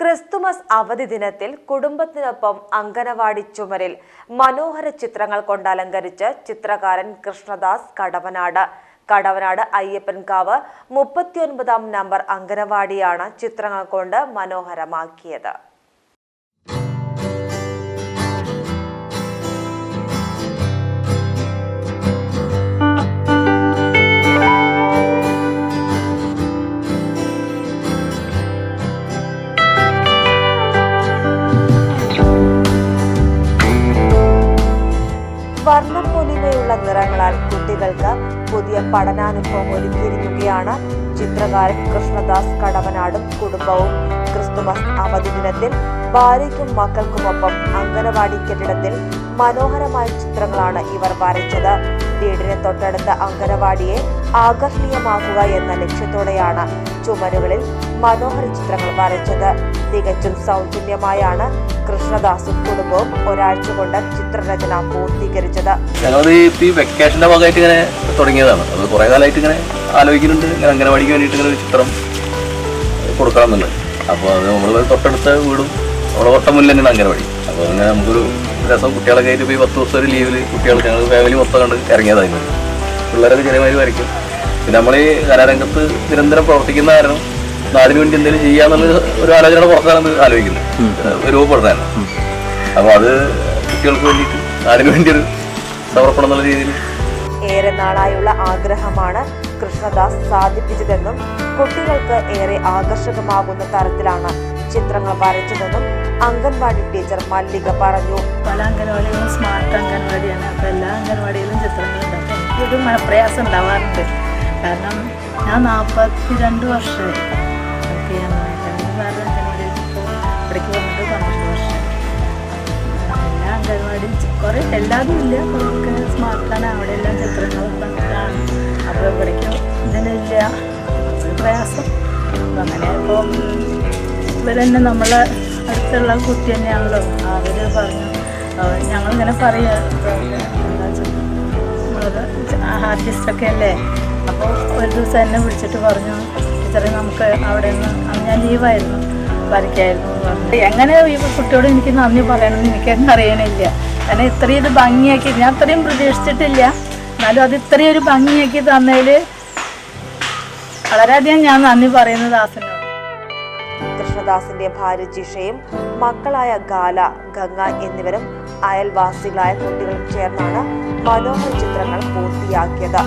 Christmas അവധി ദിനത്തിൽ കുടുംബത്തിനൊപ്പം അങ്കനവാടി ചുമരിൽ മനോഹര ചിത്രങ്ങൾ കൊണ്ട് അലങ്കരിച്ച് ചിത്രകാരൻ കൃഷ്ണദാസ് കടവനാട്. കടവനാട് അയ്യപ്പൻകാവ് മുപ്പത്തിയൊൻപതാം നമ്പർ അങ്കനവാടിയാണ് ചിത്രങ്ങൾ കൊണ്ട് മനോഹരമാക്കിയത്. വർണപ്പൊലിമയുള്ള നിറങ്ങളാൽ കുട്ടികൾക്ക് പുതിയ പഠനാനുഭവം ഒരുക്കിയിരിക്കുകയാണ് ചിത്രകാരൻ കൃഷ്ണദാസ് കടവനാടും കുടുംബവും ക്രിസ്തുമസ് അവധി ദിനത്തിൽ ഭാര്യയ്ക്കും മക്കൾക്കുമൊപ്പം അംഗനവാടി കെട്ടിടത്തിൽ മനോഹരമായ ചിത്രങ്ങളാണ് ഇവർ വരച്ചത്. വീടിന് തൊട്ടടുത്ത അംഗനവാടിയെ ആകർഷണീയമാക്കുക എന്ന ലക്ഷ്യത്തോടെയാണ് ചുമരുകളിൽ മനോഹര ചിത്രങ്ങൾ വരച്ചത്. തികച്ചും സൗജന്യമായാണ് കൃഷ്ണദാസും കുടുംബവും ഒരാഴ്ച കൊണ്ട് ചിത്രരചന പൂർത്തീകരിച്ചത്. ഇപ്പം ഈ വെക്കേഷന്റെ ഭാഗമായിട്ട് ഇങ്ങനെ തുടങ്ങിയതാണ്. അത് കുറെ കാലമായിട്ട് ഇങ്ങനെ ആലോചിക്കുന്നുണ്ട്. ഇങ്ങനെ അംഗനവാടിക്ക് വേണ്ടിയിട്ട് ഇങ്ങനെ ഒരു ചിത്രം കൊടുക്കണമെന്നുണ്ട് എന്നുള്ളത് അപ്പോൾ അത് നമ്മൾ തൊട്ടടുത്ത വീടും അവിടെ തൊട്ട മുന്നിൽ തന്നെയാണ് അംഗനവാടി. അപ്പോൾ അങ്ങനെ നമുക്കൊരു രസം കുട്ടികളൊക്കെ ആയിട്ട് പോയി പത്ത് ദിവസം ഒരു ലീവിൽ കുട്ടികൾക്ക് ഞങ്ങൾ ഫാമിലി മൊത്തം കണ്ട് ഇറങ്ങിയതായിരുന്നു. പിള്ളേരൊക്കെ ചെറിയമാതിരി വരയ്ക്കും. പിന്നെ നമ്മൾ ഈ കലാരംഗത്ത് നിരന്തരം പ്രവർത്തിക്കുന്ന കാരണം നാടിന് വേണ്ടി എന്തെങ്കിലും ചെയ്യാന്നുള്ള ഒരു ആലോചനയുടെ പുറത്താണ് ഇത് ആലോചിക്കുന്നത്. രൂപപ്പെടുന്നതാണ്. അപ്പോൾ അത് കുട്ടികൾക്ക് വേണ്ടിയിട്ട് നാടിന് വേണ്ടി ഒരു സമർപ്പണം എന്നുള്ള രീതിയിൽ ഏറെ നാളായുള്ള ആഗ്രഹമാണ് കൃഷ്ണദാസ് സാധിപ്പിച്ചതെന്നും കുട്ടികൾക്ക് ഏറെ ആകർഷകമാകുന്ന തരത്തിലാണ് ചിത്രങ്ങൾ വരച്ചതെന്നും അംഗൻവാടി ടീച്ചർ മല്ലിക പറഞ്ഞു. പല അംഗൻവാടികളും സ്മാർട്ട് അംഗൻവാടിയാണ്. അപ്പോൾ എല്ലാ അംഗൻവാടിയിലും ചിത്രങ്ങളുണ്ട് ഒരു മനപ്രയാസം ഉണ്ടാവാറുണ്ട്. കാരണം ഞാൻ നാൽപ്പത്തി രണ്ട് വർഷമായി ഇവിടേക്ക് വന്നിട്ട് പന്ത്രണ്ട് വർഷം. എല്ലാ അംഗൻവാടിയും കുറേ എല്ലാതും ഇല്ല. സ്മാർട്ട് സ്മാർട്ടാണ് അവിടെ എല്ലാം ചിത്രങ്ങളും അങ്ങനെ ഇപ്പോൾ ഇവരെന്നെ നമ്മളെ അടുത്തുള്ള കുട്ടി തന്നെയാണല്ലോ. അവർ പറഞ്ഞു. ഞങ്ങളിങ്ങനെ പറയുക ആർട്ടിസ്റ്റൊക്കെ അല്ലേ അപ്പോൾ ഒരു ദിവസം എന്നെ വിളിച്ചിട്ട് പറഞ്ഞു ടീച്ചറെ നമുക്ക് അവിടെ നിന്ന് അന്ന് ഞാൻ ലീവായിരുന്നു. വരയ്ക്കായിരുന്നു എങ്ങനെ ഈ കുട്ടിയോട് എനിക്ക് നന്ദി പറയണമെന്ന് എനിക്കൊന്നും അറിയണില്ല. കാരണം ഇത്രയും ഇത് ഭംഗിയാക്കി ഞാൻ അത്രയും പ്രതീക്ഷിച്ചിട്ടില്ല. എന്നാലും അത് ഇത്രയും ഒരു ഭംഗിയാക്കി തന്നതിൽ വളരെയധികം ഞാൻ നന്ദി പറയുന്നത് ദാസനോട് കൃഷ്ണദാസിന്റെ ഭാര്യ ജിഷയും മക്കളായ ഗാല ഗംഗ എന്നിവരും അയൽവാസികളായ കുട്ടികളും ചേർന്നാണ് മനോഹര ചിത്രങ്ങൾ പൂർത്തിയാക്കിയത്.